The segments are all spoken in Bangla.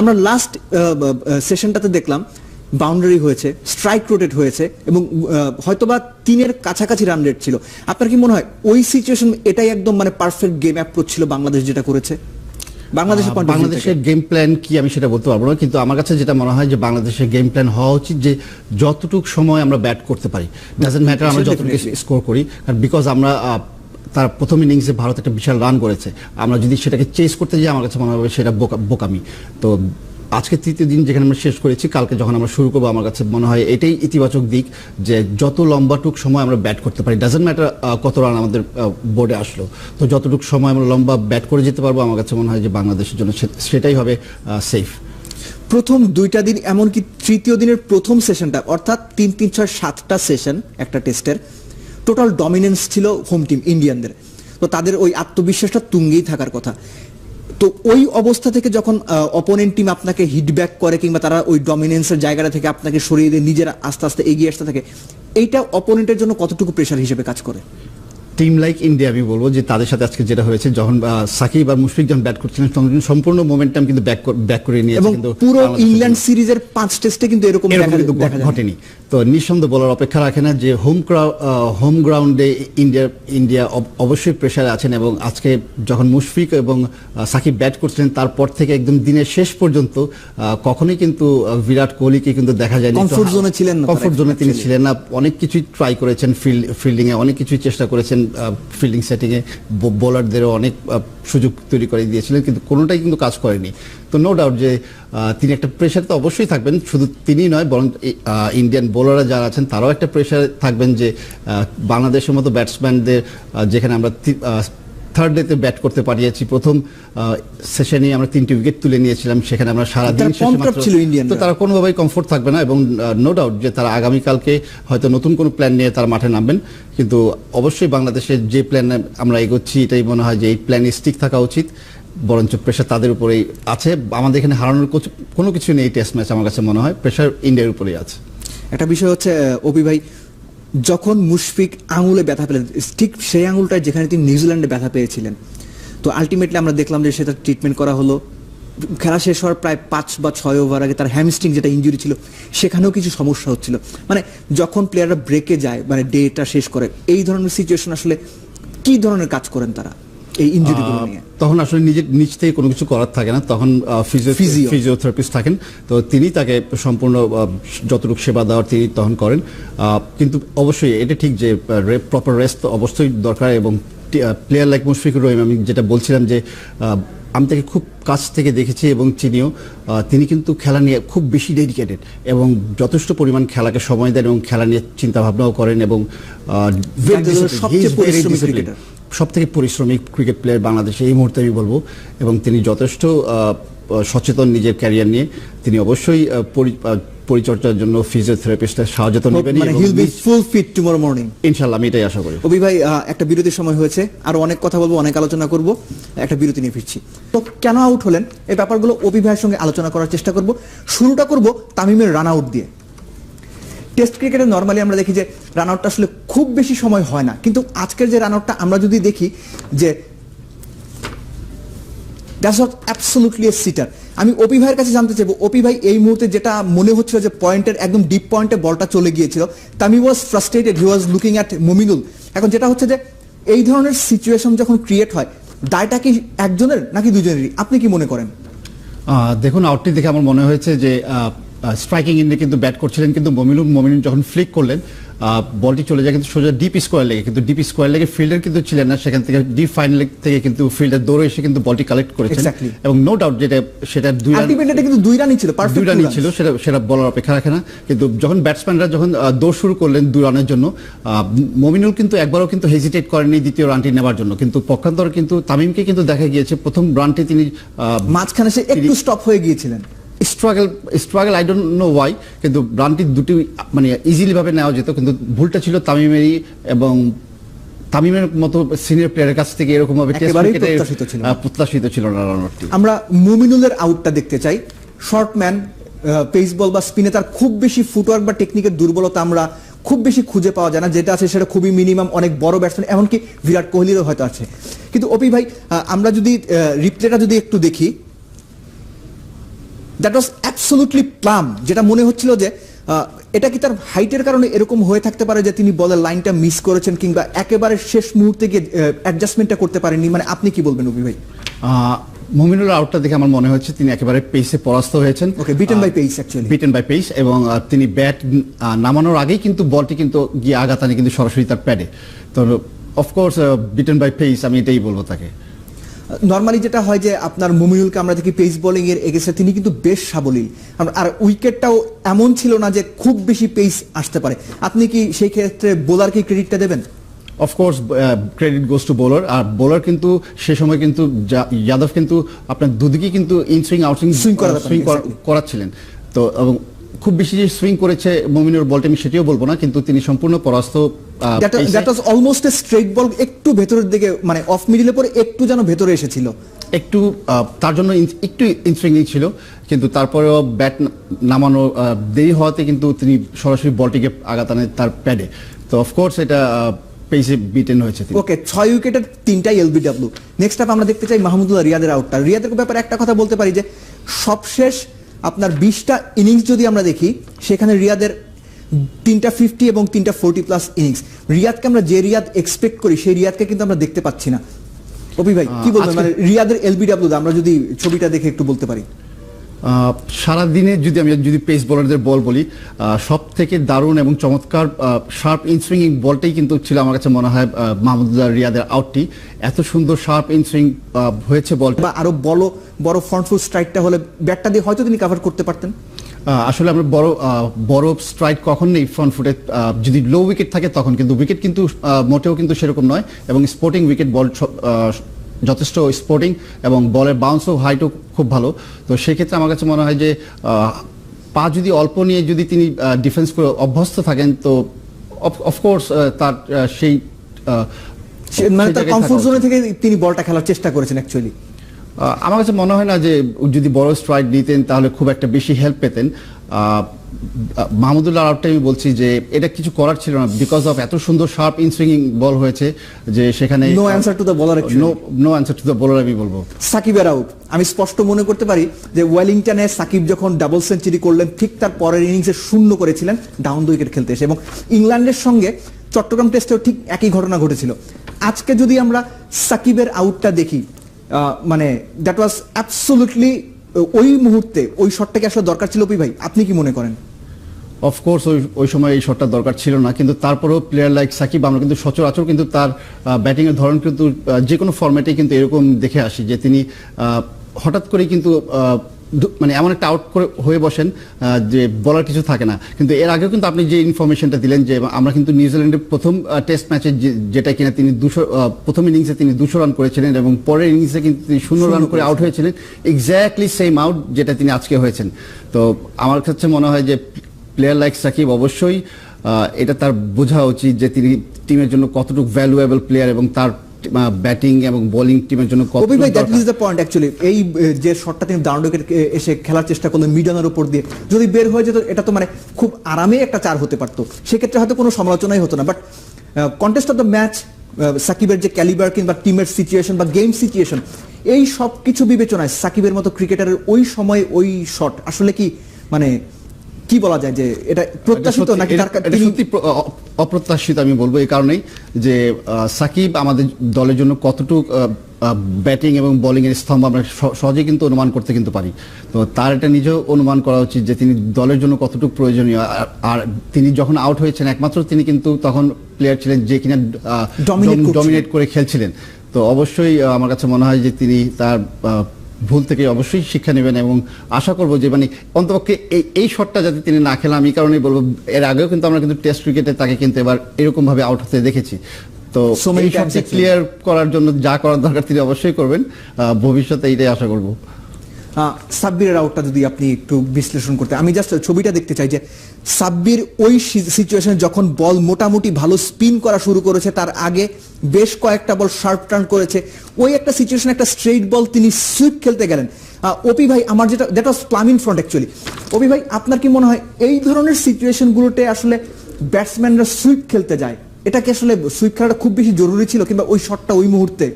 আমরা লাস্ট সেশনটাতে দেখলাম বাউন্ডারি হয়েছে স্ট্রাইক রোটেট হয়েছে এবং আহ, হয়তোবা তিনের কাছাকাছি রান রেট ছিল। আপনার কি মনে হয় ওই সিচুয়েশন এটাই একদম মানে পারফেক্ট গেম অ্যাপ্রোচ ছিল বাংলাদেশ যেটা করেছে? বাংলাদেশের। বাংলাদেশের গেম প্ল্যান কি আমি সেটা বলতে পারব না কিন্তু আমার কাছে যেটা মনে হয় যে বাংলাদেশের গেম প্ল্যান হওয়া উচিত যে যতটুক সময় আমরা ব্যাট করতে পারি। ডাজেন্ট ম্যাটার আমরা যতটুকু স্কোর করি কারণ বিকজ আমরা তার প্রথম ইনিংসে ভারত একটা বিশাল রান করেছে। আমরা যদি সেটাকে চেস করতে যাই, আমার কাছে মনে হবে সেটা বোকা- বোকামি। তো আজকে তৃতীয় দিন যেখানে আমরা শেষ করেছি, কালকে যখন আমরা শুরু করব, আমার কাছে মনে হয় এটাই ইতিবাচক দিক যে যত লম্বাটুক সময় আমরা ব্যাট করতে পারি ডাজেন্ট ম্যাটার কত রান আমাদের বোর্ডে আসলো, তো যতটুকু সময় আমরা লম্বা ব্যাট করে যেতে পারব, আমার কাছে মনে হয় যে বাংলাদেশের জন্য সেটাই হবে সেফ প্রথম দুইটা দিন, এমনকি তৃতীয় দিনের প্রথম সেশনটা অর্থাৎ তিন তিন, ছয়, সাতটা সেশন একটা টেস্টের টোটাল ডমিনেন্স ছিল হোম টিম ইন্ডিয়ানদের তো তাদের ওই আত্মবিশ্বাসটা তুঙ্গেই থাকার কথা। তো ওই অবস্থা থেকে যখন অপোনেন্ট টিম আপনাকে হিটব্যাক করে কিংবা তারা ওই ডমিনেন্সের জায়গাটা থেকে আপনাকে সরিয়ে দিয়ে নিজেরা আস্তে আস্তে এগিয়ে আসতে থাকে এইটা অপোনেন্টের জন্য কতটুকু প্রেশার হিসেবে কাজ করে? টিম লাইক ইন্ডিয়া আমি বলব যে তাদের সাথে আজকে যেটা হয়েছে যখন সাকিব আর মুশফিক যখন ব্যাট করছিলেন তখন কিন্তু সম্পূর্ণ মোমেন্টাম কিন্তু ব্যাক ব্যাক করে নিয়েছে কিন্তু পুরো ইংল্যান্ড সিরিজের পাঁচ টেস্টে কিন্তু এরকম দেখা ঘটেনি। তো নিঃসন্দেহ বলার অপেক্ষা রাখে না যে হোম হোম গ্রাউন্ডে ইন্ডিয়া ইন্ডিয়া অবশ্যই প্রেশারে আছেন এবং আজকে যখন মুশফিক এবং সাকিব ব্যাট করছিলেন তারপর থেকে একদম দিনের শেষ পর্যন্ত কখনোই কিন্তু বিরাট কোহলিকে কিন্তু দেখা যায়নি। zone এ ছিলেন না কমফোর্ট জোনে তিনি ছিলেন না। অনেক কিছুই ট্রাই করেছেন ফিল্ড ফিল্ডিং এ অনেক কিছুই চেষ্টা করেছেন ফিল্ডিং সেটিং এ বোলারদেরও অনেক সুযোগ তৈরি করে দিয়েছিলেন কিন্তু কোনোটাই কিন্তু কাজ করেনি। তো নো ডাউট যে তিনি একটা প্রেশার তো অবশ্যই থাকবেন। শুধু তিনি নয় বরং ইন্ডিয়ান বোলাররা যারা আছেন তারাও একটা প্রেশার থাকবেন যে বাংলাদেশের মতো ব্যাটসম্যানদের যেখানে আমরা থার্ড ডেতে ব্যাট করতে পারিয়েছি। প্রথম সেশনে আমরা তিনটি উইকেট তুলে নিয়েছিলাম। সেখানে আমরা সারাদিন। তো তারা কোনোভাবেই কমফোর্ট থাকবে না এবং নো ডাউট যে তারা আগামীকালকে হয়তো নতুন কোনো প্ল্যান নিয়ে তারা মাঠে নামবেন। কিন্তু অবশ্যই বাংলাদেশের যে প্ল্যান আমরা এগোচ্ছি এটাই মনে হয় যে এই প্ল্যান স্টিক থাকা উচিত। বরঞ্চ প্রেশার তাদের উপরেই আছে। আমাদের এখানে হারানোর কোনো কিছু নেই টেস্ট ম্যাচ আমার কাছে মনে হয়। প্রেশার ইন্ডিয়ার উপরেই আছে। একটা বিষয় হচ্ছে অপি ভাই, যখন মুশফিক আঙুলে ব্যথা পেলেন, ঠিক সেই আঙুলটায় যেখানে তিনি নিউজিল্যান্ডে ব্যথা পেয়েছিলেন, তো আলটিমেটলি আমরা দেখলাম যে সেটা ট্রিটমেন্ট করা হলো। খেলা শেষ হওয়ার প্রায় পাঁচ বা ছয় ওভার আগে তার হ্যামস্ট্রিং যেটা ইঞ্জুরি ছিল, সেখানেও কিছু সমস্যা হচ্ছিল। মানে যখন প্লেয়াররা ব্রেকে যায় মানে ডেটা শেষ করে, এই ধরনের সিচুয়েশন আসলে কি ধরনের কাজ করেন তারা? এই ইঞ্জুরিগুলো নিয়ে। তখন আসলে নিজের নিজ থেকে কোনো কিছু করার থাকে না। তখন। ফিজিওথেরাপিস্ট থাকেন। তো তিনি তাকে সম্পূর্ণ যতটুকু সেবা দেওয়ার তিনি তখন করেন। কিন্তু অবশ্যই এটা ঠিক যে প্রপার রেস্ট অবশ্যই দরকার এবং প্লেয়ার লাইক মুশফিকুর রহিম আমি যেটা বলছিলাম যে আমি তাকে খুব কাছ থেকে দেখেছি এবং চিনিও। তিনি কিন্তু খেলা নিয়ে খুব বেশি ডেডিকেটেড এবং যথেষ্ট পরিমাণ খেলাকে সময় দেন এবং খেলা নিয়ে চিন্তাভাবনাও করেন এবং সবচেয়ে সব থেকে পরিশ্রমী ক্রিকেট প্লেয়ার বাংলাদেশে এই মুহূর্তে আমি বলব এবং তিনি যথেষ্ট সচেতন নিজের ক্যারিয়ার নিয়ে তিনি অবশ্যই পরি- পরিচর্যার জন্য ফিজিওথেরাপিস্টের সাহায্য তো নেবেন মানে he'll be full fit tomorrow morning ইনশাল্লাহ আমি এটাই আশা করি। অভি ভাই একটা বিরতির সময় হয়েছে আরও অনেক কথা বলব অনেক আলোচনা করব একটা বিরতি নিয়ে ফিরছি। তো কেন আউট হলেন? এই ব্যাপারগুলো অভি ভাইয়ের সঙ্গে আলোচনা করার চেষ্টা করব। শুরুটা করব তামিমের রান আউট দিয়ে। টেস্ট ক্রিকেটে নর্মালি আমরা দেখি যে রান আউটটা আসলে খুব বেশি সময় হয় না। কিন্তু আজকের যে রান আউটটা আমরা যদি দেখি যে সিটার আমি ওপি ভাইয়ের কাছে জানতে চাইব ওপি ভাই এই মুহূর্তে যেটা মনে হচ্ছিল যে পয়েন্টের একদম ডিপ পয়েন্টে বলটা চলে গিয়েছিল Tami was frustrated he was looking at Mominul এখন যেটা হচ্ছে যে এই ধরনের সিচুয়েশন যখন ক্রিয়েট হয়, দায়টা কি একজনের নাকি দুজনেরই? আপনি কি মনে করেন? দেখুন আউটটি দেখে আমার মনে হয়েছে যে স্ট্রাইকিং ইন্ডে কিন্তু ব্যাট করছিলেন কিন্তু মমিনুল মমিনুল যখন ফ্লিক করলেন বলটি চলে যায় কিন্তু সোজা ডিপ স্কোয়ার লেগে কিন্তু ডিপ স্কোয়ার লেগে ফিল্ডার কিন্তু ছিলেন না সেখান থেকে ডিপ ফাইনাল থেকে কিন্তু ফিল্ডার দৌড়ে এসে কিন্তু বলটি কালেক্ট করেছেন। এবং নো ডাউট যেটা সেটা দুই রান কিন্তু দুই রানই ছিল দুই রানই ছিল সেটা সেটা বলার অপেক্ষা রাখে না। কিন্তু যখন ব্যাটসম্যানরা যখন দৌড় শুরু করলেন দুই রানের জন্য আহ, মমিনুল কিন্তু একবারও কিন্তু হেজিটেট করেনি দ্বিতীয় রানটি নেবার জন্য। কিন্তু পক্ষান্তর কিন্তু তামিমকে কিন্তু দেখা গিয়েছে প্রথম রানটি তিনি মাঝখানে সে একটু স্টপ হয়ে গিয়েছিলেন। Struggle struggle I don't know why কিন্তু রানটি দুটি মানে ইজিলিভাবে নেওয়া যেত কিন্তু ভুলটা ছিল তামিমেরই এবং তামিমের মতো সিনিয়র প্লেয়ারের কাছ থেকে এরকম ভাবে প্রত্যাশিত ছিল না। রানারটি আমরা মুমিনুলের আউটটা দেখতে চাই। শর্ট ম্যান পেস বল বা স্পিনে তার খুব বেশি ফুটওয়ার্ক বা টেকনিকের দুর্বলতা আমরা খুব বেশি খুঁজে পাওয়া যায় না। যেটা আছে সেটা খুবই মিনিমাম অনেক বড় ব্যাটসম্যান এমনকি বিরাট কোহলিরও হয়তো আছে। কিন্তু অপি ভাই আমরা যদি রিপ্লেটা যদি একটু দেখি দ্যাট ওয়াজ অ্যাবসোলুটলি প্লাম যেটা মনে হচ্ছিল যে এটা কি তার হাইটের কারণে এরকম হয়ে থাকতে পারে যে তিনি বলের লাইনটা মিস করেছেন কিংবা একেবারে শেষ মুহূর্তে গিয়ে অ্যাডজাস্টমেন্টটা করতে পারেননি? মানে আপনি কি বলবেন অভি ভাই? মুমিনুল আউটটা দেখে আমার মনে হচ্ছে তিনি একেবারে পেসে পরাস্ত হয়েছেন। Okay beaten by pace actually beaten by pace এবং তিনি ব্যাট নামানোর আগেই কিন্তু বলটি কিন্তু গিয়ে আঘাত আনে কিন্তু সরাসরি তার প্যাডে তো অফকোর্স বিটেন বাই পেস আমি এটাই বলব তাকে। নর্মালি যেটা হয় যে আপনার মুমিনুলকে আমরা দেখি পেস বোলিং এর এগেছে তিনি কিন্তু বেশ সাবলীল। আর- উইকেটটাও এমন ছিল না যে খুব বেশি পেস আসতে পারে। আপনি কি সেই ক্ষেত্রে বোলারকে ক্রেডিটটা দেবেন? Of course credit goes to bowler R bowler কিন্তু সে সময় কিন্তু যাদব কিন্তু আপনার দুদিকে কিন্তু ইন সুইং আউট সুইং. করাচ্ছিলেন। তো এবং খুব বেশি যে সুইং করেছে মমিনুর বলটা আমি সেটিও বলব না কিন্তু তিনি সম্পূর্ণ পরাস্ত that was almost a straight ball একটু ভেতরের দিকে মানে অফ মিডিলের পরে একটু যেন ভেতরে এসেছিল। একটু তার জন্য একটু ইনসুইং ছিল কিন্তু তারপরেও ব্যাট নামানো দেরি হওয়াতে কিন্তু তিনি সরাসরি বলটিকে আঘাত আনে তার প্যাডে তো অফকোর্স এটা পেসে বিটেন হয়েছে ওকে ছয় উইকেটের তিনটাই এলবিডব্লিউ নেক্সট আপ আমরা দেখতে চাই মাহমুদুল্লাহ রিয়াদের আউটটা রিয়াদের ব্যাপারে একটা কথা বলতে পারি যে সবশেষ আপনার বিশটা ইনিংস যদি আমরা দেখি সেখানে রিয়াদের তিনটা ফিফটি এবং তিনটা ফোরটি প্লাস ইনিংস রিয়াদকে আমরা যে রিয়াদ এক্সপেক্ট করি সেই রিয়াদকে কিন্তু আমরা দেখতে পাচ্ছি না। অপি ভাই কি বলবেন? মানে রিয়াদের এলবিডব্লিউ আমরা যদি ছবিটা দেখে একটু বলতে পারি। সারাদিনে যদি আমি যদি পেস বোলারদের বল বলি সব থেকে দারুণ এবং চমৎকার শার্প ইনসুইং বলটাই কিন্তু ছিল আমার কাছে মনে হয় মাহমুদুল্লাহ রিয়াদের আউটটি। এত সুন্দর শার্প ইনসুইং হয়েছে বলটা বা আরও বড় বড় ফ্রন্ট ফুল স্ট্রাইকটা হলে ব্যাটটা দিয়ে হয়তো তিনি কাভার করতে পারতেন। আসলে আমরা বড় বড় স্ট্রাইক কখন নেই ফ্রন্ট ফুটে যদি লো উইকেট থাকে তখন কিন্তু উইকেট কিন্তু মোটেও কিন্তু সেরকম নয় এবং স্পোর্টিং উইকেট বল যথেষ্ট স্পোর্টিং এবং বলের বাউন্সও হাইটও খুব ভালো। তো সেক্ষেত্রে আমার কাছে মনে হয় যে পা যদি অল্প নিয়ে যদি তিনি ডিফেন্স করে অভ্যস্ত থাকেন তো অফকোর্স তার সেই মানে তার কমফোর্ট জোনে থেকে তিনি বলটা খেলার চেষ্টা করেছেন অ্যাকচুয়ালি আমার কাছে মনে হয় না যে যদি বড় স্ট্রাইক নিতেন তাহলে খুব একটা বেশি হেল্প পেতেন। মাহমুদুল্লাহ আউটটা আমি বলছি যে এটা কিছু করার ছিল না বিকজ অফ এত সুন্দর শার্প ইনসুইং বল হয়েছে যে সেখানে no answer to bowler actually. No no answer to the bowler আমি বলব। সাকিবের আউট। আমি স্পষ্ট মনে করতে পারি যে ওয়েলিংটনে সাকিব যখন ডাবল সেঞ্চুরি করলেন ঠিক তার পরের ইনিংসে শূন্য করেছিলেন ডাউন দ্য উইকেট খেলতে এসে। এবং ইংল্যান্ডের সঙ্গে চট্টগ্রাম টেস্টেও ঠিক একই ঘটনা ঘটেছিল। আজকে যদি আমরা সাকিবের আউটটা দেখি মানে দ্যাট ওয়াজ অ্যাবসোলুটলি ওই মুহূর্তে ওই শটটাকে আসলে দরকার ছিল পি ভাই, আপনি কি মনে করেন? অফকোর্স ওই ওই সময় এই শটটা দরকার ছিল না, কিন্তু তারপরেও প্লেয়ার লাইক সাকিব, আমরা কিন্তু সচরাচর কিন্তু তার ব্যাটিংয়ের ধরন কিন্তু যে কোনো ফর্ম্যাটে কিন্তু এরকম দেখে আসি যে তিনি হঠাৎ করে কিন্তু মানে এমন একটা আউট করে হয়ে বসেন যে বলার কিছু থাকে না। কিন্তু এর আগেও কিন্তু আপনি যে ইনফরমেশনটা দিলেন যে আমরা কিন্তু নিউজিল্যান্ডের প্রথম টেস্ট ম্যাচে যেটা কিনা তিনি দুশো প্রথম ইনিংসে তিনি দুশো রান করেছিলেন এবং পরের ইনিংসে কিন্তু তিনি শূন্য রান করে আউট হয়েছিলেন। এক্স্যাক্টলি সেম আউট যেটা তিনি আজকে হয়েছেন। তো আমার কাছে মনে হয় যে প্লেয়ার লাইক সাকিব অবশ্যই এটা তার বোঝা উচিত যে তিনি টিমের জন্য কতটুকু ভ্যালুয়েবল প্লেয়ার এবং তার ব্যাটিং এবং বোলিং টিমের জন্য কবি ভাই that is the point actually এই যে শটটা তিনি ডাউন উইকেট এসে খেলার চেষ্টা করলেন মিডনের উপর দিয়ে যদি বের হয়ে যেত এটা তো মানে খুব আরামে একটা চার হতে পারতো। সেক্ষেত্রে হয়তো কোনো সমালোচনাই হতো না but contest of the match সাকিবের যে ক্যালিবার কিংবা টিমের সিচুয়েশন বা গেম সিচুয়েশন এই সব কিছু বিবেচনায় সাকিবের মতো ক্রিকেটারের ওই সময় ওই শট আসলে কি মানে কি বলা যায় যে এটা প্রত্যাশিত নাকি তার অপ্রত্যাশিত আমি বলব এই কারণেই যে সাকিব আমাদের দলের জন্য কতটুকু ব্যাটিং এবং বোলিং এর স্তম্ভ আমরা স- সহজেই কিন্তু অনুমান করতে কিন্তু পারি। তো তার এটা নিজেও অনুমান করা উচিত যে তিনি দলের জন্য কতটুকু প্রয়োজনীয়। আর- তিনি যখন আউট হয়েছেন একমাত্র তিনি কিন্তু তখন প্লেয়ার ছিলেন যে কিনা ডমিনেট করে খেলছিলেন। তো অবশ্যই আমার কাছে মনে হয় যে তিনি তার ভুল থেকে অবশ্যই শিক্ষা নেবেন এবং আশা করব যে মানে অন্তপক্ষে এই এই শটটা যাতে তিনি না খেলাম এই কারণেই বলব এর আগেও কিন্তু আমরা কিন্তু টেস্ট ক্রিকেটে তাকে কিন্তু এবার এরকম ভাবে আউট হতে দেখেছি। তো সময় এই শটটি ক্লিয়ার করার জন্য যা করার দরকার তিনি অবশ্যই করবেন। আহ, ভবিষ্যতে এইটাই আশা করব। সাব্বিরের আউটটা যদি আপনি একটু বিশ্লেষণ করতে আমি জাস্ট ছবিটা দেখতে চাই যে, সাব্বির ওই সিচুয়েশনে যখন বল মোটামুটি ভালো স্পিন করা শুরু করেছে, তার আগে বেশ কয়েকটা বল শার্প টার্ন করেছে। ওই একটা সিচুয়েশন একটা স্ট্রেইট বল তিনি সুইপ খেলতে গেলেন। অপি ভাই, আমার যেটা that was plumb in front actually Opi ভাই, আপনার কি মনে হয় এই ধরনের সিচুয়েশনগুলোতে আসলে ব্যাটসম্যানরা সুইপ খেলতে যায়? এটা কি আসলে সুইপ খেলাটা খুব বেশি জরুরি ছিল কিংবা ওই শটটা ওই মুহূর্তে?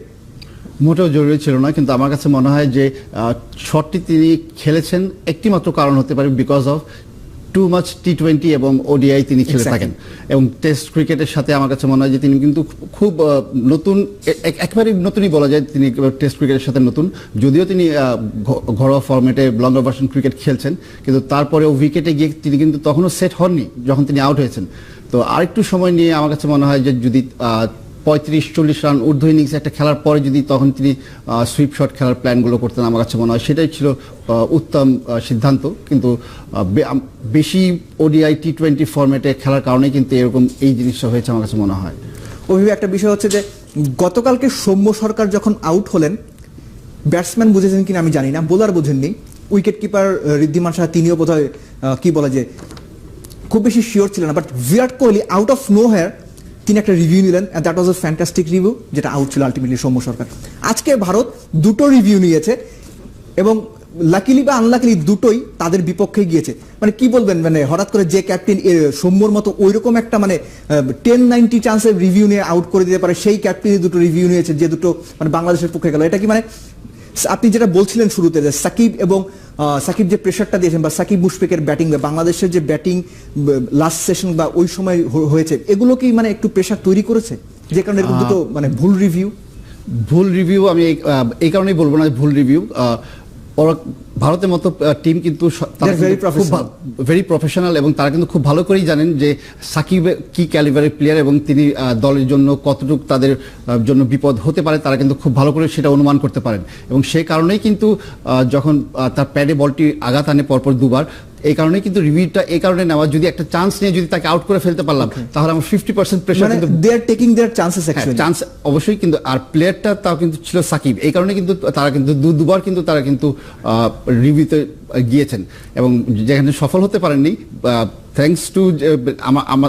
মোটেও জরুরি ছিল না কিন্তু আমার কাছে মনে হয় যে শটটি তিনি খেলেছেন একটিমাত্র কারণ হতে পারে because of too much T twenty এবং ওডিআই তিনি খেলে থাকেন। এবং টেস্ট ক্রিকেটের সাথে আমার কাছে মনে হয় যে তিনি কিন্তু খুব নতুন একেবারে নতুনই বলা যায় তিনি টেস্ট ক্রিকেটের সাথে নতুন। যদিও তিনি ঘরোয়া ফরম্যাটে লঙ্গার ভার্সন ক্রিকেট খেলছেন কিন্তু তারপরেও উইকেটে গিয়ে তিনি কিন্তু তখনও সেট হননি যখন তিনি আউট হয়েছেন। তো আরেকটু সময় নিয়ে আমার কাছে মনে হয় যে যদি পঁয়ত্রিশ, চল্লিশ রান ঊর্ধ্ব ইনিংস একটা খেলার পরে যদি তখন তিনি সুইপ শট খেলার প্ল্যানগুলো করতেন আমার কাছে মনে হয়। সেটাই ছিল উত্তম সিদ্ধান্ত। কিন্তু বেশি ওডিআই টি টোয়েন্টি ফরম্যাটে খেলার কারণে কিন্তু এরকম এই জিনিসটা হয়েছে আমার কাছে মনে হয়। অভিভাবক, একটা বিষয় হচ্ছে যে, গতকালকে সৌম্য সরকার যখন আউট হলেন ব্যাটসম্যান বুঝেছেন কিনা আমি জানি না বোলার বুঝেননি। উইকেট কিপার ঋদ্ধিমান সাহা, তিনিও বোধহয় কি বলা যে, খুব বেশি শিওর ছিলেন না but Virat Kohli out of nowhere তিনি একটা রিভিউ নিলেন that was a fantastic review যেটা আউট ছিল আলটিমেটলি সৌম্য সরকার। আজকে ভারত দুটো রিভিউ নিয়েছে, এবং লাকিলি বা আনলাকিলি দুটোই তাদের বিপক্ষে গিয়েছে। মানে কি বলবেন মানে হঠাৎ করে যে ক্যাপ্টেন সৌম্যর মতো ওইরকম একটা মানে টেন নাইনটি চান্সের রিভিউ নিয়ে আউট করে দিতে পারে, সেই ক্যাপ্টেনই দুটো রিভিউ নিয়েছে, যে দুটো মানে বাংলাদেশের পক্ষে গেল। এটা কি মানে আপনি যেটা বলছিলেন শুরুতে যে সাকিব এবং সাকিব যে প্রেশারটা দিয়েছেন বা সাকিব মুশফিকের ব্যাটিং বা বাংলাদেশের যে ব্যাটিং লাস্ট সেশন বা ওই সময় হয়েছে এগুলো কি মানে একটু প্রেশার তৈরি করেছে? যে কারণে এরকম দুটো মানে ভুল রিভিউ ভুল রিভিউ আমি এই- কারণেই বলব না ভুল রিভিউ ওরা ভারতের মতো টিম কিন্তু. ভেরি প্রফেশনাল এবং তারা কিন্তু খুব ভালো করেই জানেন যে সাকিব কি ক্যালিবারের প্লেয়ার এবং তিনি দলের জন্য কতটুকু তাদের জন্য বিপদ হতে পারে তারা কিন্তু খুব ভালো করে সেটা অনুমান করতে পারেন এবং সেই কারণেই কিন্তু যখন তার প্যাডে বলটি আঘাত আনে পরপর দুবার এই কারণে কিন্তু রিভিউটা এই কারণে নেওয়া। যদি একটা চান্স নিয়ে যদি তাকে আউট করে ফেলতে পারলাম তাহলে আমার ফিফটি পার্সেন্ট প্রেশার কিন্তু they are taking their chances chance অবশ্যই কিন্তু আর প্লেয়ারটা তাও কিন্তু ছিল সাকিব। এই কারণে কিন্তু তারা কিন্তু দু- দুবার কিন্তু তারা কিন্তু রিভিউতে গিয়েছেন। এবং যেখানে সফল হতে পারেননি থ্যাঙ্কস টু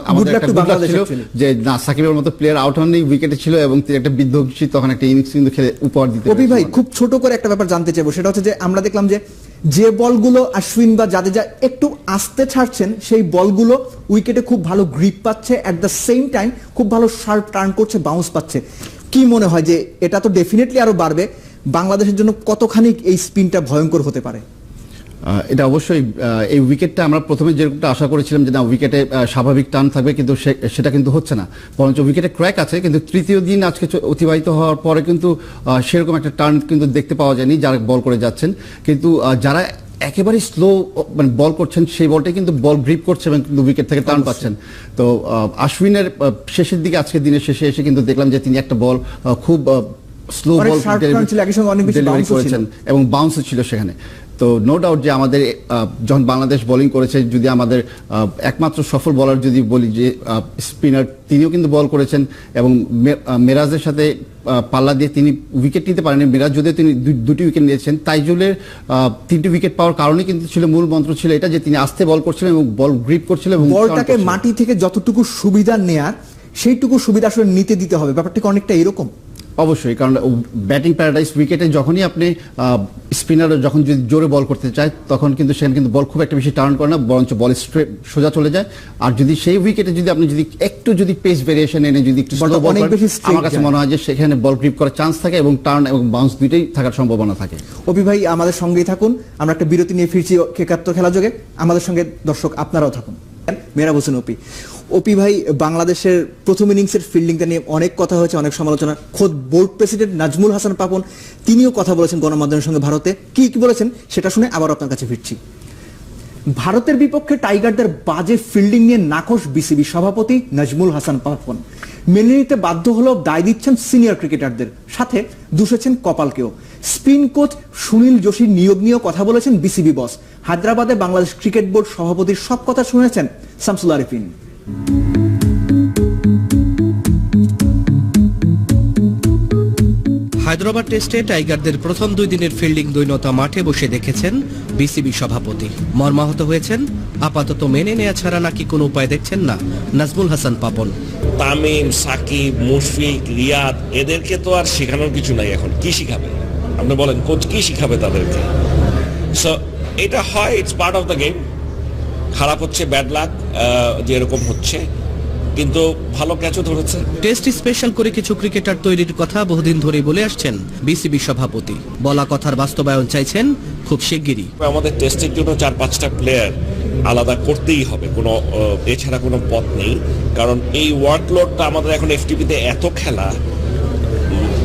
আমাদের একটা ছিল যে না সাকিবের মতো প্লেয়ার আউট হননি উইকেটে ছিল এবং একটা বিধ্বংসী তখন একটা ইনিংস কিন্তু খেলে উপহার দিতে ভাই খুব ছোট করে একটা ব্যাপার জানতে চাইব। সেটা হচ্ছে যে আমরা দেখলাম যে যে বলগুলো আশ্বিন বা জাদেজা একটু আস্তে ছাড়ছেন, সেই বলগুলো উইকেটে খুব ভালো গ্রিপ পাচ্ছে অ্যাট দ্য সেম টাইম খুব ভালো শার্প টার্ন করছে বাউন্স পাচ্ছে। কি মনে হয় যে এটা তো ডেফিনেটলি আরও বাড়বে? বাংলাদেশের জন্য কতখানি এই স্পিনটা ভয়ঙ্কর হতে পারে? এটা অবশ্যই এই উইকেটটা আমরা প্রথমে যেরকমটা আশা করেছিলাম যে না উইকেটে স্বাভাবিক টার্ন থাকবে কিন্তু সেটা কিন্তু হচ্ছে না। বরঞ্চ উইকেটে ক্র্যাক আছে কিন্তু তৃতীয় দিন আজকে অতিবাহিত হওয়ার পরে কিন্তু সেরকম একটা টার্ন কিন্তু দেখতে পাওয়া যায়নি যারা বল করে যাচ্ছেন। কিন্তু যারা একেবারে স্লো মানে বল করছেন সেই বলটাই কিন্তু বল গ্রিপ করছে এবং কিন্তু উইকেট থেকে টার্ন পাচ্ছেন। তো আহ, আশ্বিনের শেষের দিকে আজকের দিনের শেষে এসে কিন্তু দেখলাম যে তিনি একটা বল খুব স্লো বল ডেলিভারি। করেছেন এবং বাউন্সও ছিল সেখানে। তো নো ডাউট যে আমাদের যখন বাংলাদেশ বোলিং করেছে যদি আমাদের একমাত্র সফল বলার যদি বলি যে স্পিনার তিনিও কিন্তু বল করেছেন এবং মেরাজের সাথে পাল্লা দিয়ে তিনি উইকেট নিতে পারেনি মেরাজ যদিও তিনি দুটি উইকেট নিয়েছেন তাইজুলের তিনটি উইকেট পাওয়ার কারণে কিন্তু ছিল মূল মন্ত্র ছিল এটা যে তিনি আস্তে বল করছিলেন এবং বল গ্রিপ করছিলেন এবং বলটাকে মাটি থেকে যতটুকু সুবিধা নেয়ার সেইটুকু সুবিধা আসলে নিতে দিতে হবে। ব্যাপারটা কি অনেকটা এরকম। অবশ্যই কারণ ব্যাটিং প্যারাডাইস উইকেটে যখনই আপনি স্পিনার যখন যদি জোরে বল করতে চায় তখন কিন্তু সেখানে কিন্তু বল খুব একটা বেশি টার্ন করে না বরঞ্চ বল স্ট্রেট সোজা চলে যায়। আর যদি সেই উইকেটে যদি আপনি যদি একটু যদি পেস ভেরিয়েশন এনে যদি একটু আমার কাছে মনে হয় যে সেখানে বল গ্রিপ করার চান্স থাকে এবং টার্ন এবং বাউন্স দুইটাই থাকার সম্ভাবনা থাকে। অপি ভাই আমাদের সঙ্গেই থাকুন। আমরা একটা বিরতি নিয়ে ফিরছি একাত্তর খেলা যোগে। আমাদের সঙ্গে দর্শক আপনারাও থাকুন। মেরা হোসেন অপি। অপি ভাই, বাংলাদেশের প্রথম ইনিংসের ফিল্ডিংটা নিয়ে অনেক কথা হয়েছে, অনেক সমালোচনা। খোদ বোর্ড প্রেসিডেন্ট নাজমুল হাসান পাপন, তিনিও কথা বলেছেন গণমাধ্যমের সঙ্গে ভারতে। কি কি বলেছেন? সেটা শুনে আবার আপনার কাছে ফিরছি। ভারতের বিপক্ষে টাইগারদের বাজে ফিল্ডিং নিয়ে নাকশ বিসিবি সভাপতি নাজমুল হাসান পাপন। মেনে নিতে বাধ্য হলেও দায় দিচ্ছেন সিনিয়র ক্রিকেটারদের সাথে দুষেছেন কপালকেও। স্পিন কোচ সুনীল যোশীর নিয়োগ নিয়েও কথা বলেছেন বিসিবি বস। হায়দ্রাবাদে বাংলাদেশ ক্রিকেট বোর্ড সভাপতির সব কথা শুনেছেন শামসুল আরিফিন। হায়দ্রাবাদ টেস্টে টাইগারদের প্রথম দুই দিনের ফিল্ডিং দৈনতা মাঠে বসে দেখেছেন বিসিবি সভাপতি। মর্মাহত হয়েছেন আপাতত মেনে নেওয়া ছাড়া নাকি কোনো উপায় দেখছেন না নাজমুল হাসান পাপন। তামিম সাকিব মুশফিক রিয়াদ এদেরকে তো আর শেখানোর কিছু নাই এখন। কি শিখাবে আপনি বলেন কোচ কি শিখাবে তাদেরকে? সো এটা হয় it's part of the game খারাপ হচ্ছে ব্যাড লাক যে এরকম হচ্ছে। কিন্তু ভালো ক্যাচও ধরেছে। টেস্ট স্পেশাল করে কিছু ক্রিকেটার তৈরির কথা বহুদিন ধরেই বলে আসছেন বিসিবি সভাপতি। বলা কথার বাস্তবায়ন চাইছেন খুব শিগগিরই। আমাদের টেস্টের জন্য চার পাঁচটা প্লেয়ার আলাদা করতেই হবে। কোনো এছাড়া কোনো পথ নেই। কারণ এই ওয়ার্কলোডটা আমাদের এখন এফটিপিতে এত খেলা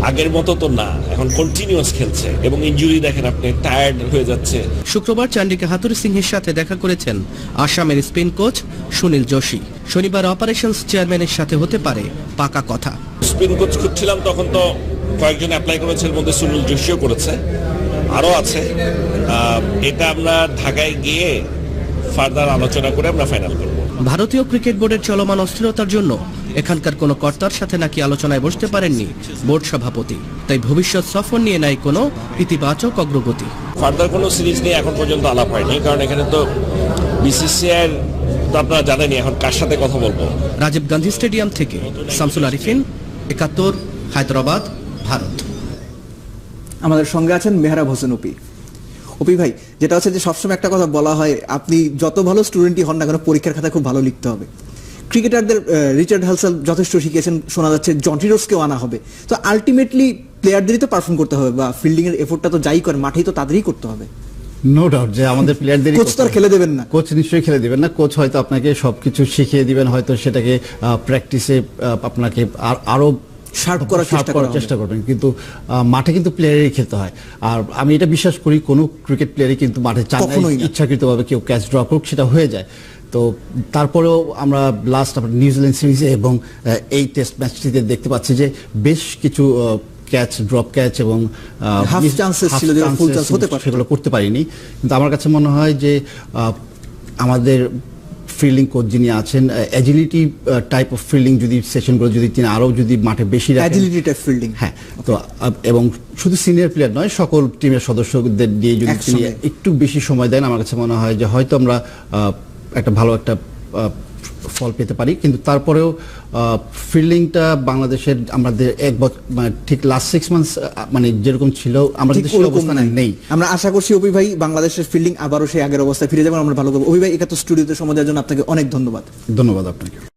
আগের মতো তো না এখন কন্টিনিউয়াস খেলছে। এবং ইনজুরি দেখেন আপনি টায়ার্ড হয়ে যাচ্ছে। শুক্রবার চান্ডিকা হাতুরি সিংহের সাথে দেখা করেছেন আসামের স্পিন কোচ সুনীল যোশী। শনিবার অপারেশনস চেয়ারম্যানের সাথে হতে পারে পাকা কথা। স্পিন কোচ খুঁজছিলাম তখন তো কয়েকজন অ্যাপ্লাই করেছে এর মধ্যে সুনীল যোশীও করেছে। আরও আছে। এটা আমরা ঢাকায় গিয়ে ফার্দার আলোচনা করে আমরা ফাইনাল করব। ভারতীয় ক্রিকেট বোর্ডের চলমান অস্থিরতার জন্য এখানকার কোনো কর্তার সাথে নাকি আলোচনায় বসতে পারেননি বোর্ড সভাপতি। তাই ভবিষ্যৎ সফর নিয়ে নাই কোনো ইতিবাচক অগ্রগতি। ফার্দার কোনো সিরিজ নিয়ে এখন পর্যন্ত আলাপ হয়নি কারণ এখানে তো বিসিসিআই তো আপনারা জানেনই এখন কার সাথে কথা বলব। রাজীব গান্ধী স্টেডিয়াম থেকে শামসুল আরিফিন একাত্তর হায়দ্রাবাদ ভারত। আমাদের সঙ্গে আছেন মেহরাব হোসেন ওপি ওপি ভাই যেটা হচ্ছে যে সবসময় একটা কথা বলা হয় আপনি যত ভালো স্টুডেন্টই হন না কেন পরীক্ষার খাতা খুব ভালো লিখতে হবে। ক্রিকেটারদের রিচার্ড হালসাল যথেষ্ট শিখিয়েছেন শোনা যাচ্ছে জন্টি রোজকেও আনা হবে। তো আলটিমেটলি প্লেয়ারদেরই তো পারফর্ম করতে হবে বা ফিল্ডিং এর এফোর্টটা তো যাই করেন মাঠেই তো তাদেরই করতে হবে। নো ডাউট যে আমাদের প্লেয়ারদের কোচ তো খেলে দেবেন না। কোচ নিশ্চয়ই খেলে দিবেন না। কোচ হয়তো আপনাকে সবকিছু শিখিয়ে দিবেন হয়তো সেটাকে প্র্যাকটিসে আপনাকে আর- আরও Sharp করার চেষ্টা করা হবে। চেষ্টা করবেন। কিন্তু মাঠে কিন্তু প্লেয়ারেরই খেলতে হয়। আর আমি এটা বিশ্বাস করি কোনো ক্রিকেট প্লেয়ারই কিন্তু মাঠে চান ইচ্ছাকৃতভাবে কেউ ক্যাচ ড্র করুক সেটা হয়ে যায়। তো তারপরেও আমরা লাস্ট আপনার নিউজিল্যান্ড সিরিজে এবং এই টেস্ট ম্যাচটিতে দেখতে পাচ্ছি যে বেশ কিছু ক্যাচ ড্রপ ক্যাচ এবং ছিল যেগুলো হতে। সেগুলো করতে পারিনি। কিন্তু আমার কাছে মনে হয় যে আমাদের ফিল্ডিং কোচ যিনি আছেন অ্যাজিলিটি টাইপ অফ ফিল্ডিং যদি সেশনগুলো যদি তিনি আরও যদি মাঠে বেশি অ্যাজিলিটি টাইপ ফিল্ডিং হ্যাঁ তো এবং শুধু সিনিয়র প্লেয়ার নয় সকল টিমের সদস্যদের দিয়ে যদি তিনি একটু বেশি সময় দেন আমার কাছে মনে হয় যে হয়তো আমরা একটা ভালো একটা ফল পেতে পারি। কিন্তু তারপরেও ফিল্ডিংটা বাংলাদেশের আমাদের এক বছর মানে ঠিক লাস্ট সিক্স মান্থস মানে যেরকম ছিল আমরা কিন্তু সেই অবস্থানে নেই। আমরা আশা করছি অভি ভাই বাংলাদেশের ফিল্ডিং আবারও সেই আগের অবস্থায় ফিরে যাবেন আমরা ভালো করব। অভি ভাই একাত্তর স্টুডিওতে সময় দেওয়ার জন্য আপনাকে অনেক ধন্যবাদ। ধন্যবাদ আপনাকে।